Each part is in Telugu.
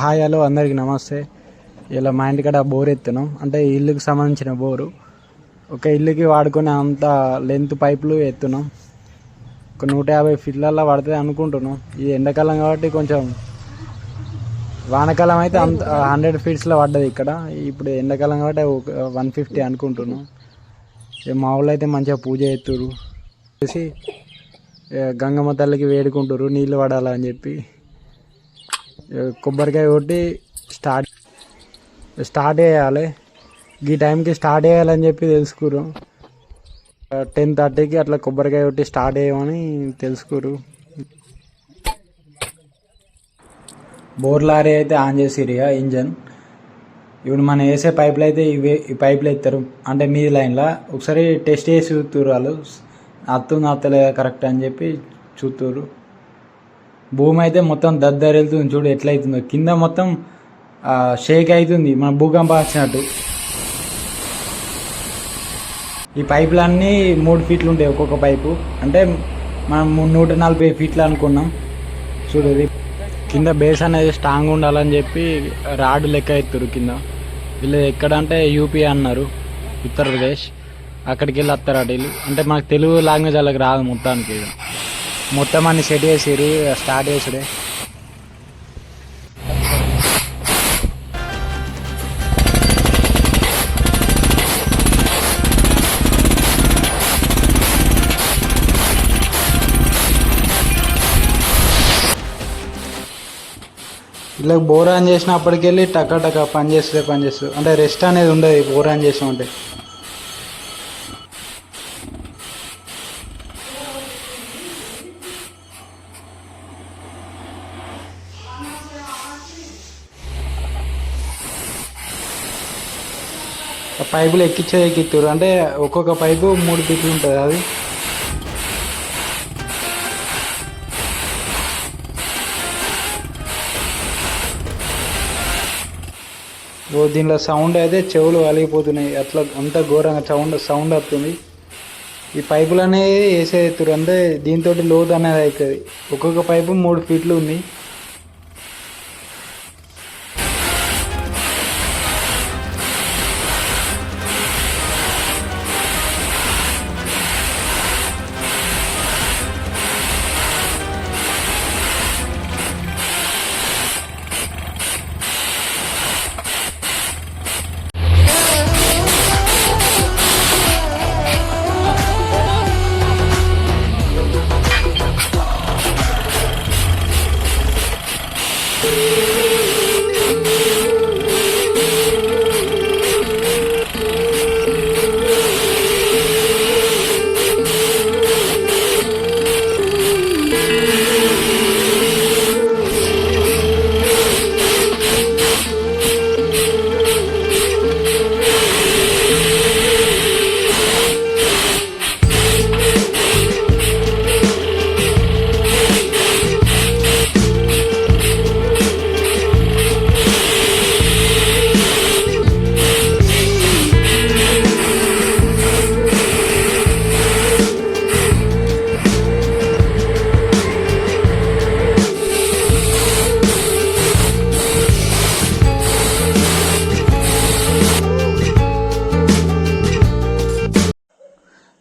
హాయ్ హలో అందరికి నమస్తే. ఇలా మా ఇంటికాడ బోర్ ఎత్తున్నాం అంటే ఇల్లుకి సంబంధించిన బోరు. ఒక ఇల్లుకి వాడుకునే అంత లెంత్ పైపులు ఎత్తున్నాం ఒక నూట యాభై ఫీట్లల్లో పడుతుంది అనుకుంటున్నాం ఇది ఎండాకాలం కాబట్టి కొంచెం వానకాలం అయితే అంత హండ్రెడ్ ఫీట్స్లో పడ్డది ఇక్కడ. ఇప్పుడు ఎండాకాలం కాబట్టి ఒక వన్ ఫిఫ్టీ అనుకుంటున్నాం మా ఊళ్ళో అయితే మంచిగా పూజ ఎత్తురు చేసి గంగమ్మ తల్లికి వేడుకుంటారు నీళ్ళు పడాలని చెప్పి. కొబ్బరికాయ కొట్టి స్టార్ట్ స్టార్ట్ చేయాలి. ఈ టైంకి స్టార్ట్ చేయాలని చెప్పి తెలుసుకురు టెన్ థర్టీకి అట్లా కొబ్బరికాయ కొట్టి స్టార్ట్ చేయమని తెలుసుకురు బోర్ లారీ అయితే ఆన్ చేసిరు ఇక ఇంజన్. ఇప్పుడు మనం వేసే పైపులు అయితే ఇవే ఈ పైపులు ఎత్తారు. అంటే మీ లైన్లో. ఒకసారి టెస్ట్ చేసి చూస్తురు వాళ్ళు. అత్తుంది అత్తలేదా కరెక్ట్ అని చెప్పి చూస్తురు భూమి అయితే మొత్తం దద్దరెళ్తుంది చూడు ఎట్లయితుందో. కింద మొత్తం షేక్ అవుతుంది మన భూకంపం వచ్చినట్టు. ఈ పైపులన్నీ మూడు ఫీట్లు ఉంటాయి ఒక్కొక్క పైపు. అంటే మనం నూట నలభై ఫీట్లు అనుకున్నాం. చూడు కింద బేస్ అనేది స్ట్రాంగ్ ఉండాలని చెప్పి రాడ్ లెక్క ఎత్తురు కింద. వీళ్ళు ఎక్కడంటే యూపీ అన్నారు ఉత్తరప్రదేశ్. అక్కడికి వెళ్ళి వస్తారు వీళ్ళు. అంటే మనకు తెలుగు లాంగ్వేజ్ వాళ్ళకి రాదు మొత్తానికి. ఇక. మొత్తం అన్ని సెట్ చేసిరు స్టార్ట్ చేసుడే ఇలా బోర్ ఆన్ చేసినప్పటికెళ్ళి టక్క టక్క పని చేస్తుంది పని చేస్తుంది అంటే రెస్ట్ అనేది ఉండదు బోర్ ఆన్ చేసామంటే పైపులు ఎక్కించే ఎక్కిత్తురు అంటే ఒక్కొక్క పైపు మూడు ఫీట్లు ఉంటుంది అది. ఓ దీనిలో సౌండ్ అయితే చెవులు అలిగిపోతున్నాయి. అట్లా అంత ఘోరంగా సౌండ్ సౌండ్ వస్తుంది. ఈ పైపులు అనేది వేసేస్తారు అంటే దీంతో లోతు అనేది అవుతుంది ఒక్కొక్క పైపు మూడు ఫీట్లు ఉంది.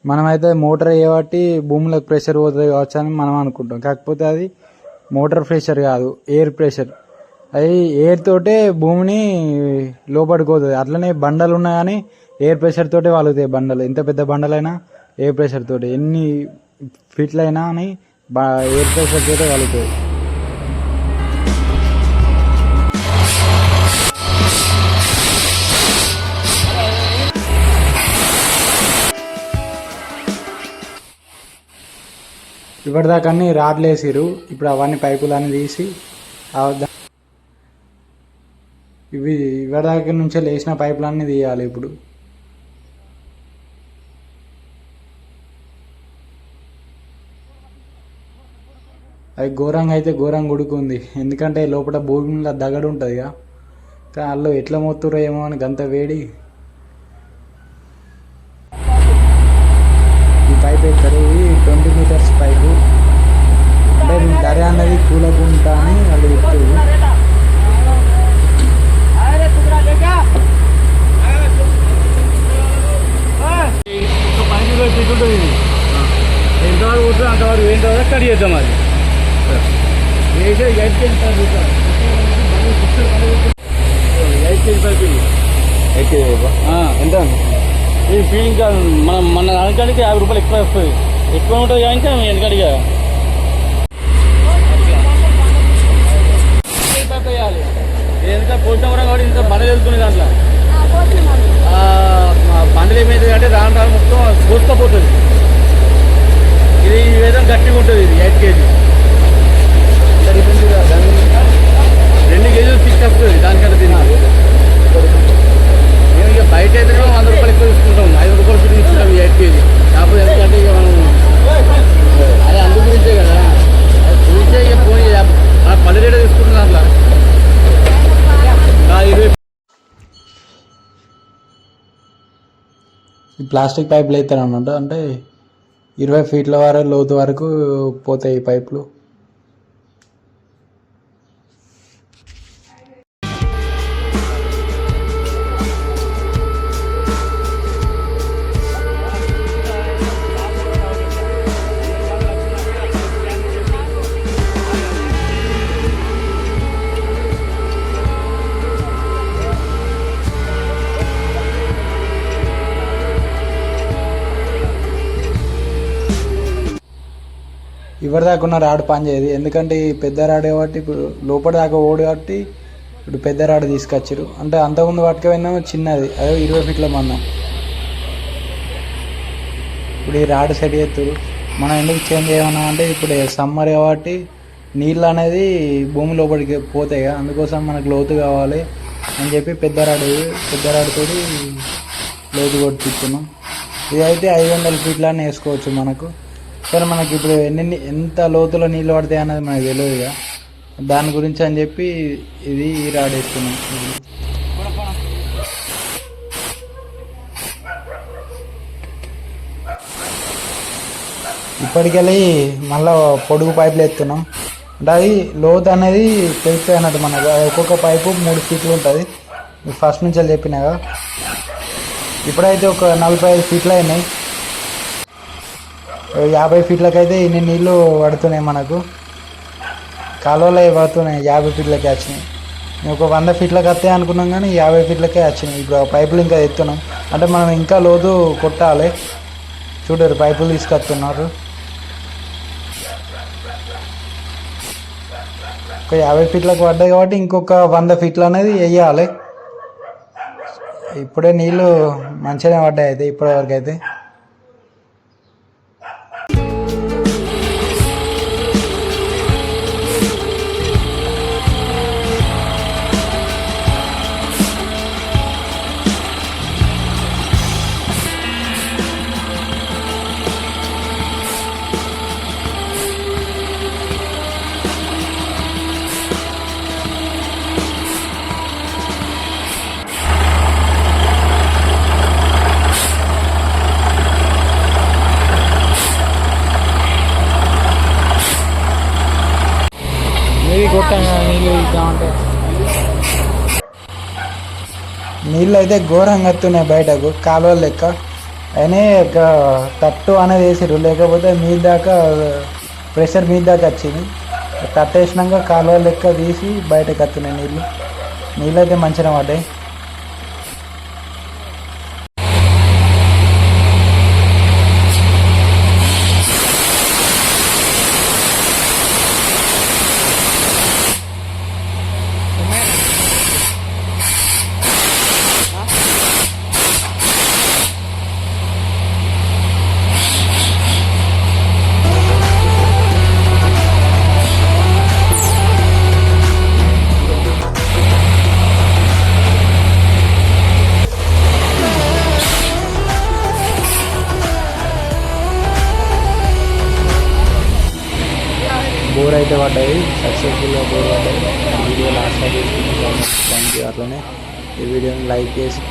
మనమైతే మోటార్ చేయబట్టి భూమిలోకి ప్రెషర్ పోతుంది కావచ్చు అని మనం అనుకుంటాం. కాకపోతే అది మోటార్ ప్రెషర్ కాదు ఎయిర్ ప్రెషర్. అది ఎయిర్ తోటే భూమిని లోపడిపోతుంది. అట్లనే బండలు ఉన్నా కానీ ఎయిర్ ప్రెషర్ తోటే వాలుతాయి బండలు. ఎంత పెద్ద బండలైనా ఎయిర్ ప్రెషర్ తోటి. ఎన్ని ఫీట్లైనా అని అని ఎయిర్ ప్రెషర్ తోటే వాలుతాయి. ఇప్పటిదాకా అన్ని రాడ్లు వేసిరు ఇప్పుడు అవన్నీ పైపులు తీసి ఇవి ఇప్పటిదాకా నుంచే లేచిన పైపులన్నీ తీయాలి ఇప్పుడు. అది ఘోరంగా అయితే ఘోరంగా ఉడుకుంది. ఎందుకంటే లోపల భూమిలో దగడు ఉంటుంది ఇక కానీ వాళ్ళు ఎట్లా మోతురో ఏమో అని గంత వేడి ఇక్కడ ట్వంటీ మీటర్స్ పైపు అంటే దర అన్నది కూలకుంటా అని వాళ్ళు చెప్తుంది ఎంతవరకు అంతవరకు ఎంత? ఈ ఫీలింగ్ కాదు మనం మన వెనకాడికి యాభై రూపాయలు ఎక్కువ వస్తుంది ఎక్కువ ఉంటుంది కానీ ఇంకా వెనకాడిగా ఎంత పోషణ కాబట్టి ఇంత బండలు వెళ్తుంది దాంట్లో. బండలు ఏమైతుంది అంటే రాను రాను మొత్తం కోసుకపోతుంది. ఇది ఈ విధంగా గట్టిగా ఉంటుంది ఇది ఎయిట్ కేజీ. రెండు కేజీలు సిక్స్ వస్తుంది దానికంటే తినాలి మేము ఇక బయట అయితేనే వంద రూపాయలు ఎక్కువ తీసుకుంటాం ఐదు రూపాయలు పెట్టి తీసుకుంటాం ఈ ఎయిట్ కేజీ కాకపోతే ఎందుకంటే ఇక మనం అది అందు గురించే కదా అది చూసే ఇక ఫోన్ మన పది రేటే తీసుకుంటున్నాం అట్లా ఆ, ఇరవై ఈ ప్లాస్టిక్ పైపులు అయితే అన్నమాట అంటే ఇరవై ఫీట్ల వరకు లోతు వరకు పోతాయి ఈ పైపులు. ఎవరి దాకా ఉన్న రాడు పని చేయదు. ఎందుకంటే ఈ పెద్ద రాడు కాబట్టి ఇప్పుడు లోపల దాకా ఓడు కాబట్టి ఇప్పుడు పెద్ద రాడు తీసుకొచ్చారు అంటే అంతకుముందు పట్టుకపోయినా చిన్నది. అదే ఇరవై ఫీట్ల మందం. ఇప్పుడు ఈ రాడు సెట్ చేస్తారు మనం ఎందుకు చేంజ్ చేయమన్నా అంటే ఇప్పుడు సమ్మర్ కాబట్టి నీళ్ళు అనేది భూమి లోపలికి పోతాయి కదా. అందుకోసం మనకు లోతు కావాలి అని చెప్పి పెద్ద రాడు పెద్ద రాడుతో లోతు కొట్టిస్తున్నాం ఇదైతే ఐదు వందల ఫీట్లని వేసుకోవచ్చు మనకు. కానీ మనకి ఇప్పుడు ఎన్ని ఎంత లోతులో నీళ్ళు పడతాయి అన్నది మనకు తెలియదు ఇక. దాని గురించి అని చెప్పి ఇది ఈ రాడ్ వేస్తున్నాం. ఇప్పటికెళ్ళి మళ్ళీ పొడుగు పైపులు ఎత్తున్నాం. అంటే అది లోతు అనేది పెరుగుతాయి అన్నట్టు మనకు. అది ఒక్కొక్క పైపు మూడు ఫీట్లు ఉంటుంది. ఫస్ట్ నుంచి వెళ్ళి చెప్పినాగా ఇప్పుడైతే ఒక నలభై ఐదు ఫీట్లు అయినాయి. యాభై ఫీట్లకైతే ఇన్ని నీళ్ళు పడుతున్నాయి మనకు. కాలువలో పడుతున్నాయి యాభై ఫీట్లకే వచ్చినాయి. మేము ఒక వంద ఫీట్లకు వస్తాయి అనుకున్నాం కానీ యాభై ఫీట్లకే వచ్చినాయి. ఇప్పుడు పైపులు ఇంకా ఎత్తున్నాం. అంటే మనం ఇంకా లోతు కొట్టాలి. చూడరు పైపులు తీసుకొస్తున్నారు. ఒక యాభై ఫీట్లకు పడ్డాయి కాబట్టి ఇంకొక వంద ఫీట్లు అనేది వేయాలి. ఇప్పుడే నీళ్ళు మంచిగానే పడ్డాయి అయితే ఇప్పటివరకు అయితే నీళ్ళు అయితే ఘోరంగా వస్తున్నాయి బయటకు. కాలువ లెక్క. అయినా ఒక తట్టు అనేది వేసిర్రు. లేకపోతే మీ దాకా ప్రెషర్ మీ దాకా వచ్చింది. తట్టు వేసినాక కాలువ లెక్క తీసి బయటకు వస్తున్నాయి నీళ్ళు. నీళ్ళు అయితే మంచిగా పడ్డాయి. అయితే పడ్డాయి సక్సెస్ఫుల్గా బోర్ పడ్డాయి. వీడియో లాస్ట్ థ్యాంక్ యూ అట్లనే ఈ వీడియోని లైక్ చేసి